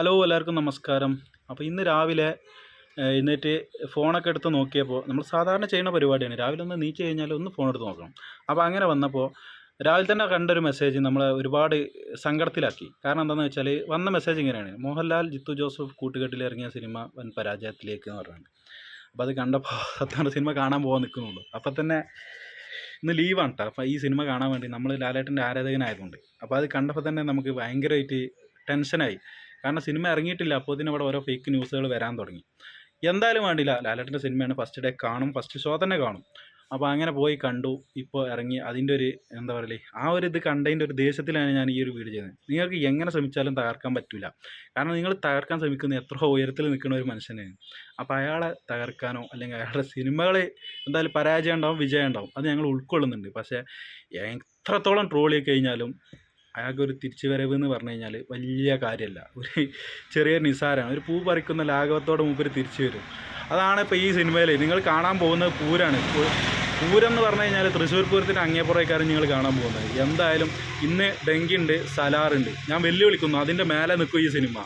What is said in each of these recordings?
Hello എല്ലാവർക്കും നമസ്കാരം. അപ്പോൾ ഇന്ന് രാവിലെ എന്നിട്ട് ഫോണൊക്കെ എടുത്ത് നോക്കിയപ്പോൾ നമ്മൾ സാധാരണ ചെയ്യുന്ന പരിപാടിയാണ്. രാവിലെ ഒന്ന് നീച്ച് കഴിഞ്ഞാൽ ഒന്ന് ഫോൺ എടുത്ത് നോക്കണം. അപ്പോൾ അങ്ങനെ വന്നപ്പോൾ രാവിലെ തന്നെ കണ്ടൊരു മെസ്സേജ് നമ്മളെ ഒരുപാട് സങ്കടത്തിലാക്കി. കാരണം എന്താണെന്ന് വെച്ചാൽ വന്ന മെസ്സേജ് ഇങ്ങനെയാണ്. മോഹൻലാൽ ജിത്തു ജോസഫ് കൂട്ടുകെട്ടിൽ ഇറങ്ങിയ സിനിമ വൻ പരാജയത്തിലേക്ക് എന്ന് പറഞ്ഞാണ്. അപ്പോൾ അത് കണ്ടപ്പോൾ സത്യാണ് സിനിമ കാണാൻ പോകാൻ നിൽക്കുന്നുള്ളൂ അപ്പോൾ തന്നെ ഇന്ന് ലീവാണ് കേട്ടോ അപ്പോൾ ഈ സിനിമ കാണാൻ വേണ്ടി നമ്മൾ ലാലേട്ടന്റെ ആരാധകനായതുകൊണ്ട്. അപ്പോൾ അത് കണ്ടപ്പോൾ തന്നെ നമുക്ക് ഭയങ്കരമായിട്ട് ടെൻഷനായി കാരണം സിനിമ ഇറങ്ങിയിട്ടില്ല. അപ്പോൾ ഇതിന് ഇവിടെ ഓരോ ഫേക്ക് ന്യൂസുകൾ വരാൻ തുടങ്ങി. എന്തായാലും വേണ്ടില്ല ലാലേട്ടന്റെ സിനിമയാണ് ഫസ്റ്റ് ഡേ കാണും ഫസ്റ്റ് ഷോ തന്നെ കാണും. അപ്പോൾ അങ്ങനെ പോയി കണ്ടു. ഇപ്പോൾ ഇറങ്ങി. അതിന്റെ ഒരു എന്താ പറയലേ ആ ഒരു ഇത് കണ്ടതിന്റെ ഒരു ദേശത്തിലാണ് ഞാൻ ഈ ഒരു വീഡിയോ ചെയ്യുന്നത് നിങ്ങൾക്ക് എങ്ങനെ ശ്രമിച്ചാലും തകർക്കാൻ പറ്റില്ല കാരണം നിങ്ങൾ തകർക്കാൻ ശ്രമിക്കുന്ന എത്ര ഉയരത്തിൽ നിൽക്കുന്ന ഒരു മനുഷ്യനാണ് അപ്പോൾ അയാളെ തകർക്കാനോ അല്ലെങ്കിൽ അയാളുടെ സിനിമകൾ എന്തായാലും പരാജയം ഉണ്ടാവും വിജയം ഉണ്ടാവും. അത് ഞങ്ങൾ ഉൾക്കൊള്ളുന്നുണ്ട്. പക്ഷേ എത്രത്തോളം ട്രോൾ ചെയ്ത് കഴിഞ്ഞാലും അയാൾക്ക് ഒരു തിരിച്ചു വരവ് എന്ന് പറഞ്ഞു കഴിഞ്ഞാൽ വലിയ കാര്യമല്ല ഒരു ചെറിയ നിസാരമാണ് ഒരു പൂ പറിക്കുന്ന ലാഘവത്തോടെ മുമ്പ് തിരിച്ചു വരും. അതാണ് ഇപ്പോൾ ഈ സിനിമയിൽ നിങ്ങൾ കാണാൻ പോകുന്നത് പൂരാണ്. പൂരം എന്ന് പറഞ്ഞു കഴിഞ്ഞാൽ തൃശ്ശൂർ പൂരത്തിന്റെ അങ്ങേപ്പുറക്കാരും നിങ്ങൾ കാണാൻ പോകുന്നത്. എന്തായാലും ഇന്ന് ഡെങ്കിയുണ്ട് സലാറുണ്ട്. ഞാൻ വെല്ലുവിളിക്കുന്നു അതിന്റെ മേലെ നിൽക്കും ഈ സിനിമ.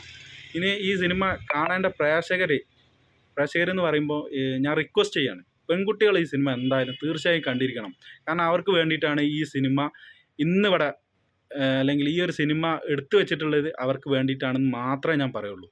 ഇനി ഈ സിനിമ കാണേണ്ട പ്രേക്ഷകർ പ്രേക്ഷകരെന്ന് പറയുമ്പോൾ ഞാൻ റിക്വസ്റ്റ് ചെയ്യാണ് പെൺകുട്ടികൾ ഈ സിനിമ എന്തായാലും തീർച്ചയായും കണ്ടിരിക്കണം. കാരണം അവർക്ക് വേണ്ടിയിട്ടാണ് ഈ സിനിമ ഇന്നിവിടെ അല്ലെങ്കിൽ ഈ ഒരു സിനിമ എടുത്തു വെച്ചിട്ടുള്ളത് അവർക്ക് വേണ്ടിയിട്ടാണെന്ന് മാത്രമേ ഞാൻ പറയുള്ളൂ.